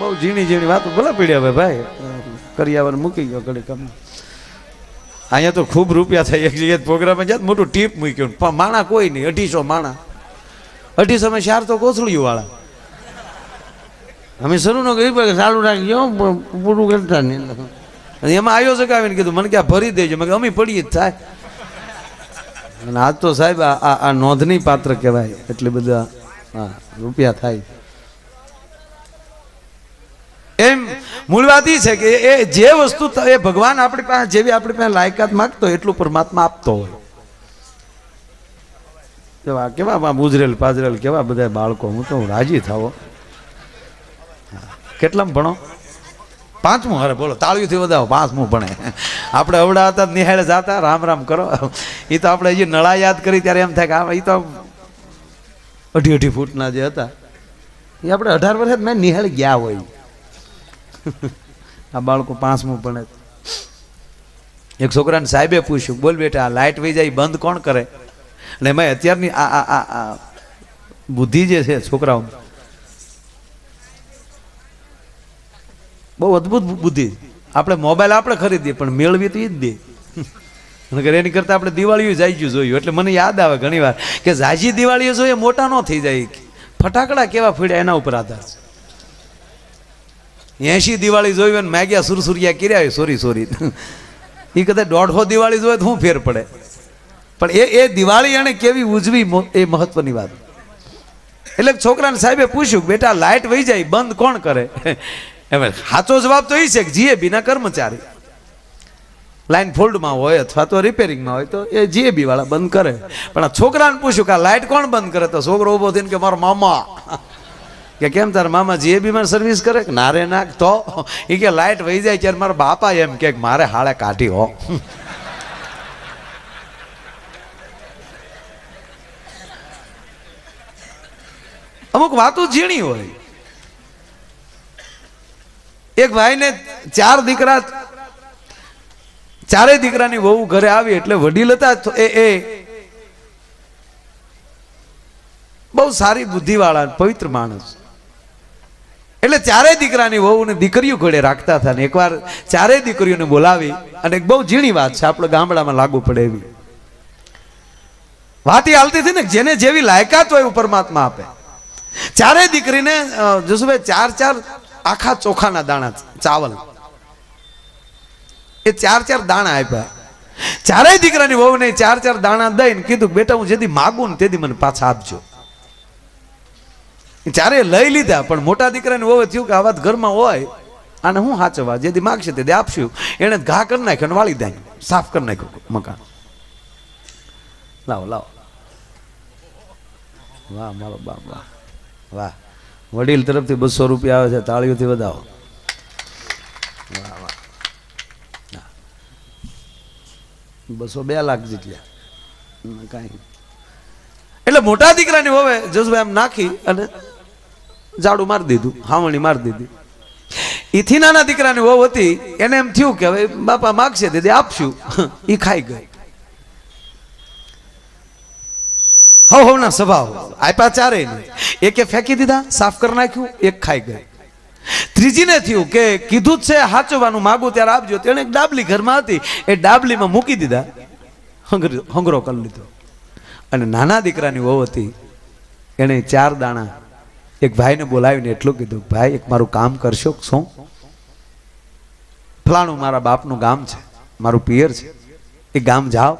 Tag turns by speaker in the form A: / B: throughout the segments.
A: બહુ ઝીણી ઝીણી વાતો. ભલે પીડ્યા હવે ભાઈ. આવવાનું મૂકી ગયો ઘડી કમ અહીંયા તો ખૂબ રૂપિયા થાય. એક જગ્યાએ પ્રોગ્રામ જાય મોટું ટીપ મૂક્યું. પણ માણા કોઈ નહીં. અઢીસો માણા. અઢીસો માં ચાર તો કોથળીઓ વાળા અમે શરૂ ન કહ્યું ચાલુ રાખજો પૂરું કરતા નહીં. એમાં આયોજક આવીને કીધું, મને કે આ ભરી દેજો. મેં અમે પડીએ જ થાય. અને આજ તો સાહેબ આ- આ નોંધની પાત્ર કહેવાય. એટલે બધા, હા, રૂપિયા થાય એમ મૂળ વાત છે કે એ જે વસ્તુ એ ભગવાન આપણી પાસે જેવી આપણી પાસે લાયકાત માગતો એટલું પરમાત્મા આપતો હોય. કેવા કેવા આમ ઉજરેલ પાજરેલ કેવા બધા બાળકો, હું તો રાજી થાવો. કેટલામ ભણો? પાંચમું? અરે બોલો, તાળીઓથી વધાવો, પાંચમું ભણે. આપણે અવડા હતા, નિહાળે જાતા, રામ રામ કરો. એ તો આપણે હજી નળા યાદ કરી ત્યારે એમ થાય કે આ એ તો અઢી અઢી ફૂટના જે હતા. એ આપણે અઢાર વર્ષે મેં નિહાળ ગયા હોય. આ બાળકો પાંચમું ભણે એક છોકરાને સાહેબે પૂછ્યું, બોલ બેટા, આ લાઇટ વહી જાય બંધ કોણ કરે? અને એમાં અત્યારની આ આ આ બુદ્ધિ જે છે છોકરાઓ બહુ અદ્ભુત બુદ્ધિ. આપણે મોબાઈલ આપણે ખરીદીએ, પણ મેળવી તો એ જ દે. એની કરતાં આપણે દિવાળીઓ જાયજું જોયું. એટલે મને યાદ આવે ઘણીવાર કે જાજી દિવાળીઓ જોઈએ, મોટા ન થઈ જાય. ફટાકડા કેવા ફીડ્યા એના ઉપર આધાર છે. એસી દિવાળી જોયું ને માગ્યા સુરસુરિયા કર્યા હોય, સોરી સોરી. એ કદાચ દોઢસો દિવાળી જોઈએ તો શું ફેર પડે. પણ એ એ દિવાળી એણે કેવી ઉજવી એ મહત્વની વાત. એટલે છોકરાને સાહેબે પૂછ્યું બેટા લાઇટ વહી જાય, બંધ કોણ કરે? એમ સાચો જવાબ તો એ છે કે જીએબીના કર્મચારી. લાઈન ફોલ્ડમાં હોય અથવા તો રિપેરિંગમાં હોય તો એ જીએબી વાળા બંધ કરે. પણ આ છોકરાને પૂછ્યું કે, આ લાઇટ કોણ બંધ કરે? તો છોકરો ઊભો થઈને કે, મારો મામા. કે કેમ તારા મામા બી મને સર્વિસ કરે કે નારે નાખ તો? એ કે લાઇટ વહી જાય ત્યારે મારા બાપા એમ કે મારે હાળે કાઢી હો. અમુક વાતો ઝીણી હોય. એક ભાઈને ચાર દીકરા ચારેય દીકરાની વહુ ઘરે આવી એટલે વડીલ હતા એ એ બહુ સારી બુદ્ધિવાળા પવિત્ર માણસ. એટલે ચારેય દીકરાની વહુ ને દીકરીઓ ઘડે રાખતા હતા ને એકવાર ચારેય દીકરીઓને બોલાવી અને બહુ ઝીણી વાત છે, આપણે ગામડામાં લાગુ પડે એવી. વાત એ હાલતી હતી ને, જેને જેવી લાયકાત હોય પરમાત્મા આપે. ચારેય દીકરીને જસુભાઈ, ચાર ચાર આખા ચોખાના દાણા ચાવલ. એ ચાર ચાર દાણા આપ્યા. ચારેય દીકરાની વહુને ચાર ચાર દાણા દઈને કીધું, બેટા, હું જેથી માગું ને તેથી મને પાછા આપજો. ચારે લઈ લીધા, પણ મોટા દીકરાની વહુ થયું કે આ વાત ઘરમાં હોય, આને હું સાચવવા જેથી માગશે તે આપશું. એણે ઘા કરી નાખ્યો અને વાળી દાય સાફ કરી નાખ્યું મકાન. લાવો લાવો. વાહ, મારો બાપ, વાહ. વાહ. વડીલ તરફથી બસો રૂપિયા આવે છે, તાળીઓથી વધાવો. વાહ વાહ. બસો બે લાખ જેટલા. કાંઈ એટલે મોટા દીકરાની હવે જસભાઈ આમ નાખી અને ઝાડુ મારી દીધું, હાવણી મારી દીધી. એથી નાના દીકરાની વહુ હતી, એને એમ થયું કે હવે બાપા માગશે, દીદી આપશું. એ ખાઈ ગઈ. હવ હવના સ્વભાવ. આપ્યા ચારે એકે ફેંકી દીધા, સાફ કરી નાખ્યું, એક ખાઈ ગઈ. ત્રીજીને થયું કે કીધું જ છે હાચવાનું માગું ત્યારે આપજો. તેણે એક ડાબલી ઘરમાં હતી, એ ડાબલીમાં મૂકી દીધા. હંગર- કરી લીધો. અને નાના દીકરાની વહુ હતી, એણે ચાર દાણા એક ભાઈને બોલાવીને એટલું કીધું, ભાઈ, એક મારું કામ કરશો શું? ફલાણું મારા બાપનું ગામ છે, મારું પિયર છે, એ ગામ જાઓ.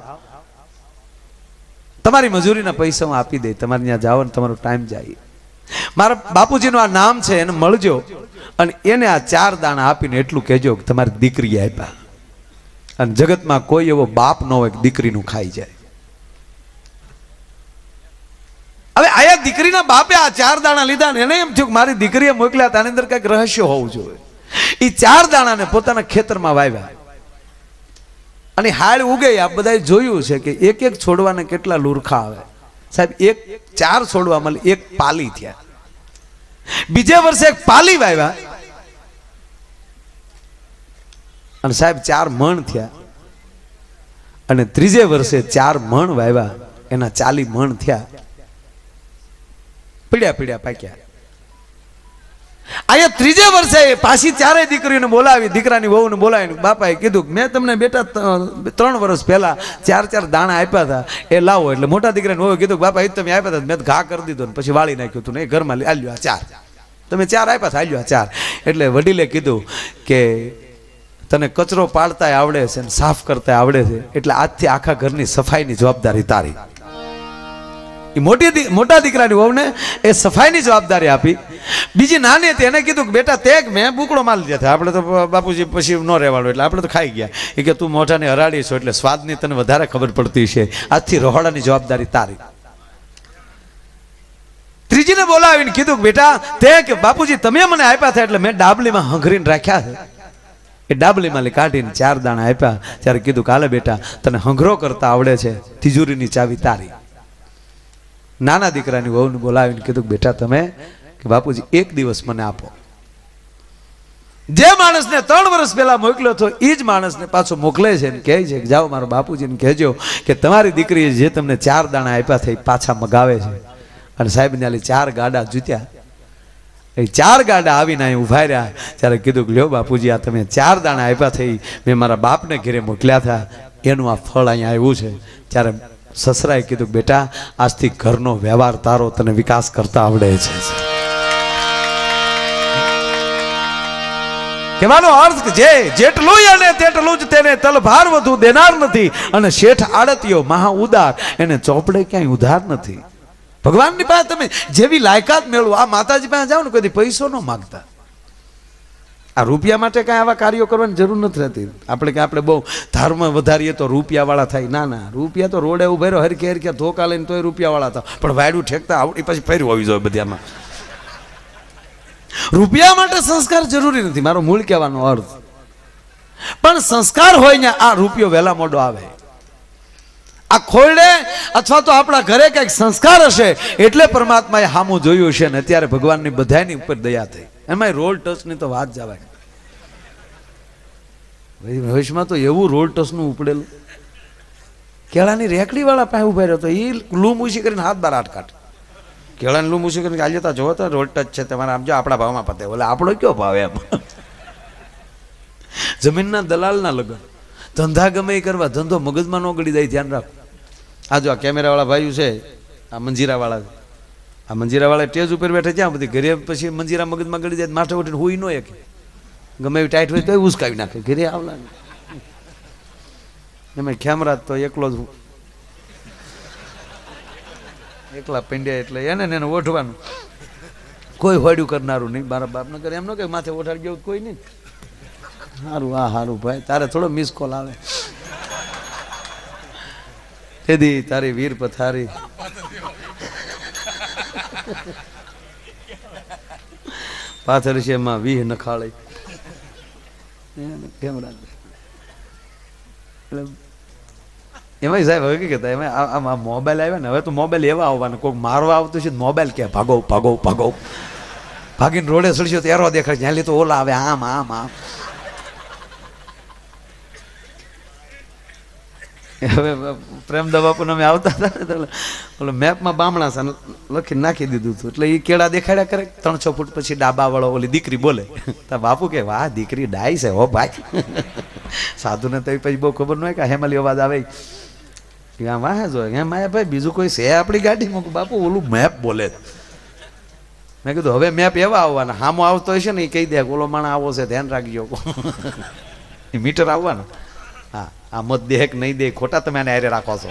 A: તમારી મજૂરીના પૈસા હું આપી દઈ, તમારે ત્યાં જાઓ ને તમારો ટાઈમ જાય. મારા બાપુજીનું આ નામ છે, એને મળજો અને એને આ ચાર દાણા આપીને એટલું કહેજો કે તમારી દીકરી આપ્યા અને જગતમાં કોઈ એવો બાપ ન હોય કે દીકરીનું ખાઈ જાય હવે આયા દીકરીના બાપે આ ચાર દાણા લીધા ને એને એમ થયું મારી દીકરીએ મોકલ્યા તાની અંદર કંઈક રહસ્ય હોવું જોઈએ. એ ચાર દાણાને પોતાના ખેતરમાં વાવ્યા. અને હાળ ઉગે, આ બધાએ જોયું છે કે એક એક છોડવાને કેટલા લુરખા આવે. સાહેબ, એક ચાર છોડવા મળે એક પાલી થયા. બીજે વર્ષે એક પાલી વાવ્યા. અને સાહેબ, ચાર મણ થયા. અને ત્રીજે વર્ષે ચાર મણ વાવ્યા. એના ચાલી મણ થયા. પીડ્યા પીડ્યા, પાક્યા. અહીંયા ત્રીજે વર્ષે પાછી ચારેય દીકરીઓને બોલાવી, દીકરાની વહુને બોલાવીને બાપાએ કીધું મેં તમને બેટા ત્રણ વર્ષ પહેલા ચાર ચાર દાણા આપ્યા હતા, એ લાવો. એટલે મોટા દીકરાને વહુએ કીધું બાપા, એ તમે આપ્યા હતા, મેં ઘા કરી દીધો ને પછી વાળી નાખ્યું હતું ને એ ઘરમાં આલ્યો આ ચાર. તમે ચાર આપ્યા હતા, આલ્યો આ ચાર. એટલે વડીલે કીધું કે તને કચરો પાડતા આવડે છે ને સાફ કરતા આવડે છે, એટલે આજથી આખા ઘરની સફાઈની જવાબદારી તારી. એ મોટી મોટા દીકરાની વહુને એ સફાઈની જવાબદારી આપી. બીજી નાની હતી, એને કીધું કે, બેટા તે મેં બુકડો માલ હતા આપણે તો બાપુજી પછી ન રહેવાનું એટલે આપણે તો ખાઈ ગયા. એ કે, તું મોઢાને હરાડી છો એટલે સ્વાદની તને વધારે ખબર પડતી છે. આજથી રહોડાની જવાબદારી તારી. ત્રીજીને બોલાવીને કીધું કે, બેટા તે કે બાપુજી, તમે મને આપ્યા હતા એટલે મેં ડાબલીમાં હંઘરીને રાખ્યા છે. એ ડાબલીમાં કાઢીને ચાર દાણા આપ્યા, ત્યારે કીધું કાલે બેટા, તને હંઘરો કરતા આવડે છે. તિજોરીની ચાવી તારી. નાના દીકરાની વહુને બોલાવીને કીધું બેટા તમે કે બાપુજી, એક દિવસ મને આપો. જે માણસને ત્રણ વર્ષ પહેલા મોકલ્યો હતો એ જ માણસને પાછો મોકલે છે ને કહે છે કે જાઓ મારા બાપુજીને કહેજો કે તમારી દીકરીએ જે તમને ચાર દાણા આપ્યા છે એ પાછા મગાવે છે. અને સાહેબને આલી ચાર ગાડા જૂત્યા. એ ચાર ગાડા આવીને અહીં ઊભા રહ્યા. ત્યારે કીધું કે લ્યો બાપુજી, આ તમે ચાર દાણા આપ્યા થઈ મેં મારા બાપને ઘરે મોકલ્યા હતા. એનું આ ફળ અહીંયા આવ્યું છે. ત્યારે સસરાએ કીધું, બેટા, આજથી ઘરનો વ્યવહાર તારો તને વિકાસ કરતા આવડે છે. કહેવાનો અર્થ જે જેટલું અને તેટલું જ તેને તલભાર વધુ દેનાર નથી અને શેઠ આડતીયો મહા ઉદાર, એને ચોપડે ક્યાંય ઉધાર નથી. ભગવાનની પાસે તમે જેવી લાયકાત મેળવો, આ માતાજી પાસે જાઓ ને કદી પૈસો ન માગતા. આ રૂપિયા માટે કાંઈ આવા કાર્યો કરવાની જરૂર નથી રહેતી. આપણે કે આપણે બહુ ધર્મ વધારીએ તો રૂપિયાવાળા થાય. ના ના, રૂપિયા તો રોડે ઉભે રહ્યો હરકે હરકે, ધોકા લઈને તોય રૂપિયાવાળા થાય પણ વાયડું ઠેકતા આવડી પછી ફેરવું આવી જોઈએ બધામાં. રૂપિયા માટે સંસ્કાર જરૂરી નથી. મારો મૂળ કહેવાનો અર્થ. પણ સંસ્કાર હોય ને આ રૂપિયો વહેલા મોડો આવે. આ ખોરડે અથવા તો આપણા ઘરે કંઈક સંસ્કાર હશે, એટલે પરમાત્માએ હામું જોયું હશે ને અત્યારે ભગવાનની બધાની ઉપર દયા થઈ. એમાં રોલ ટચની તો વાત જવાય ભાઈ ભવિષ્યમાં તો એવું રોલ ટચનું ઉપડેલું. કેળાની રેકડી વાળા પાસે ઊભા રહ્યો તો એ લૂમ ઉછી કરીને હાથ બાર આટ કાઢ. કેળાની લૂમ ઉછી કરીને આજે જોવો તો રોલ ટચ છે તમારે, આમ જો આપણા ભાવમાં પતે. બોલે, આપણો કયો ભાવ એમ? જમીનના દલાલના લગ્ન. ધંધા ગમે એ કરવા, ધંધો મગજમાં ન ગળી જાય, ધ્યાન રાખો. આ જો આ કેમેરાવાળા ભાઈઓ છે, આ મંજીરાવાળા આ મંજીરાવાળા ટેજ ઉપર બેઠા જ્યાં બધી ઘરે પછી મંજીરા મગજમાં ગળી જાય, માથે ઉઠીને હુઈ ન એક ગમે એવી ટાઈટ હોય તો ઉસકાવી નાખે, ઘરે આવલા એમાં ખેમરાત તો એકલો જ એકલા પીંડ્યા એટલે એને ને એને ઓઢવાનું. કોઈ હોડ્યું કરનારું નહીં, મારા બાપને કરે એમ ન કે માથે ઓઠાડ ગયો કોઈ નહીં. સારું હા સારું ભાઈ, તારે થોડો મિસ કોલ આવે. તેદી તારી વીર પથારી. પાથર છે એમાં વીહ નખાળે. એટલે એમાં સાહેબ હવે કહેતા એમાં આ- મોબાઈલ આવ્યા ને હવે તો મોબાઈલ એવા આવવાના કોઈક મારવા આવતું છે મોબાઈલ કે ભાગો ભાગો ભાગો. ભાગીને રોડે સડશો તો એરો દેખાય જ્યાં તો ઓલા આવે આમ આમ આમ. હવે પ્રેમદા બાપુને અમે આવતા હતા એટલે ઓલો મેપમાં બામણા છે લખી નાખી દીધું હતું. એટલે એ કેળા દેખાડ્યા કરે, ત્રણ, છ ફૂટ પછી ડાબા વાળો ઓલી દીકરી બોલે. તા બાપુ કે, વાહ, દીકરી ડાઈ છે હો ભાઈ. સાધુને તો પછી બહુ ખબર ન હોય કે હેમલી અવાજ આવે. ત્યાં વાહ, જો, એમ આયા ભાઈ, બીજું કોઈ છે આપણી ગાડીમાં મૂકું બાપુ, ઓલું મેપ બોલે. મેં કીધું, હવે મેપ એવા આવવાના. હામો આવતો હશે ને એ કહી દે ઓલો માણા આવો છે, ધ્યાન રાખજો. એ મીટર આવવાના. આ મત દેહ કે નહીં દે, ખોટા તમે આને હારે રાખો છો.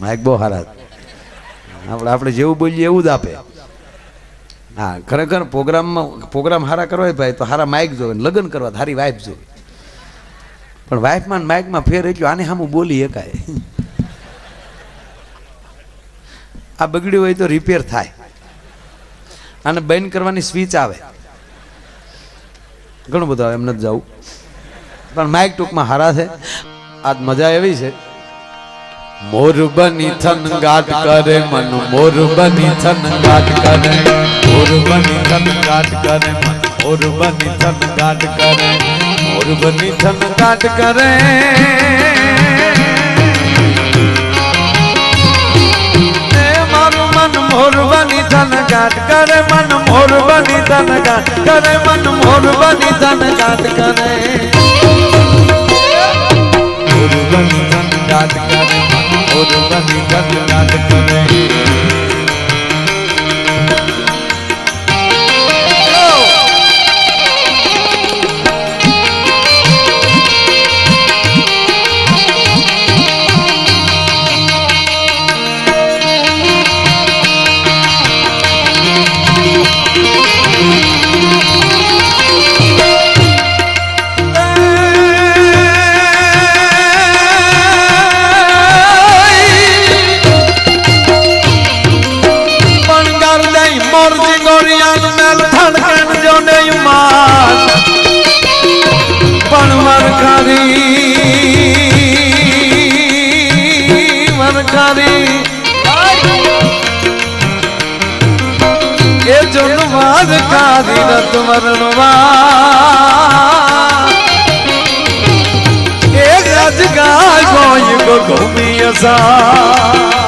A: માઇક બહુ સારા આપણે આપણે જેવું બોલીએ એવું જ આપે. હા, ખરેખર પ્રોગ્રામમાં પ્રોગ્રામ સારા કરવા ભાઈ, તો સારા માઇક જોવે લગ્ન કરવા હારી વાઇફ જોવે. પણ વાઇફમાં માઇકમાં ફેર એટલું આને સામું બોલી એકાય આ બગડ્યું હોય તો રિપેર થાય. આને બેન કરવાની સ્વિચ આવે. ઘણું બધું આવે, એમ નથી જવું. પણ માઇક ટૂંકમાં હારા છે. આજ મજા એવી છે. મોર બની થનગાટ કરે, મન મોર બની થનગાટ કરે. મોર બની થનગાટ કરે, મન મોર બની થનગાટ કરે. મોર બની થનગાટ કરે. મારું મન મોર બની થન ગાટ કરે મન મોર બની તન ગાટ કરે મન મોર બની તન ગાટ કરે. મોર બની તન ગાટ કરે મોર બની ગાટ કરે. જુનવાદ કારી રત વરણવા એ ગજ ગાય ગો ઘૂમી અસા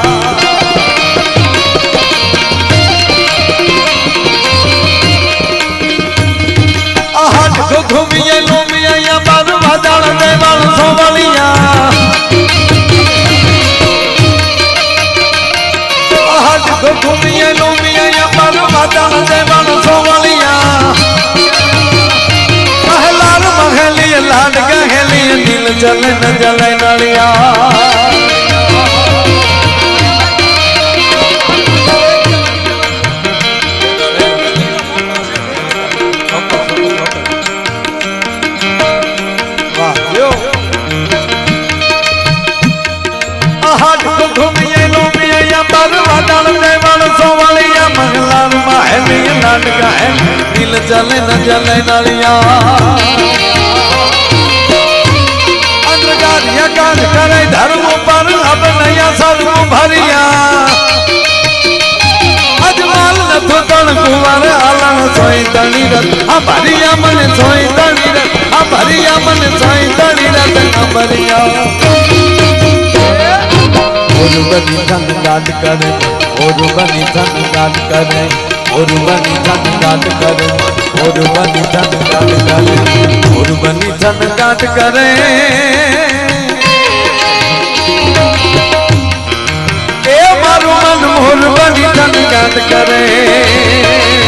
A: ઘૂમીએ લોમિયા બાર વાદળ દેવાળ સોવલિયા મગલાર નળિયા લાડ ગાહે દિલ જલે ન જલે નળિયા. અંધકારિયા કાજ કરે ધર્મ પર અબ નયા સર્વ ભરિયા અજમાલ નથો તણ કુંવર આલણ સોઈ તણી રત આ ભરિયા મને સોઈ તણી રત આ ભરિયા મને સોઈ તણી રત આ ભરિયા ઓરુબની ધન દાન કરે ઓરુબની ધન દાન કરે ઓરુબની ધન દાન કરે ઓરુબની ધન દાન કરે ઓરુબની ધન દાન કરે એ મારું બની ધન કરે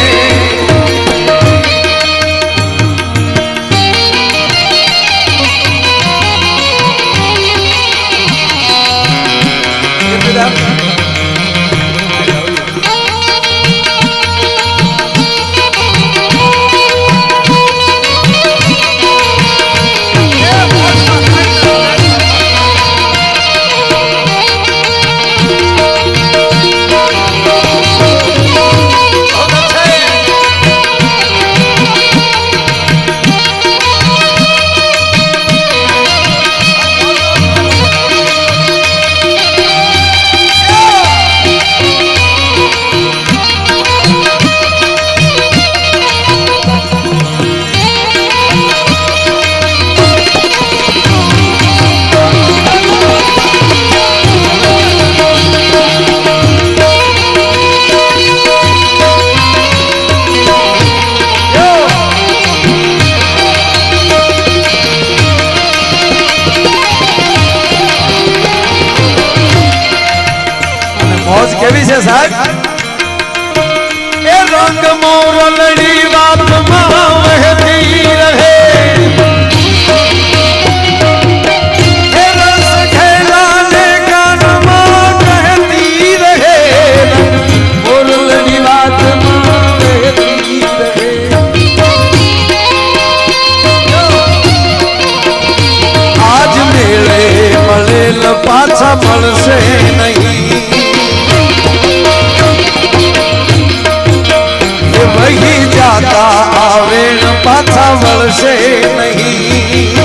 A: પાછા વળશે નહીં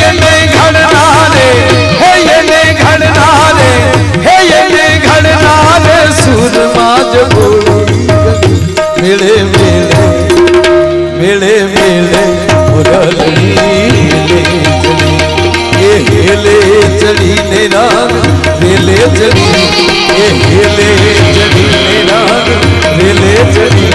A: એને ઘડનારે હે એને ઘડનારે હે સુરમાં જ મેળે મેળે મેળે મેળે ચડી હેલે ચડી ને રાગ રેલે ચડી એ દે લે જલી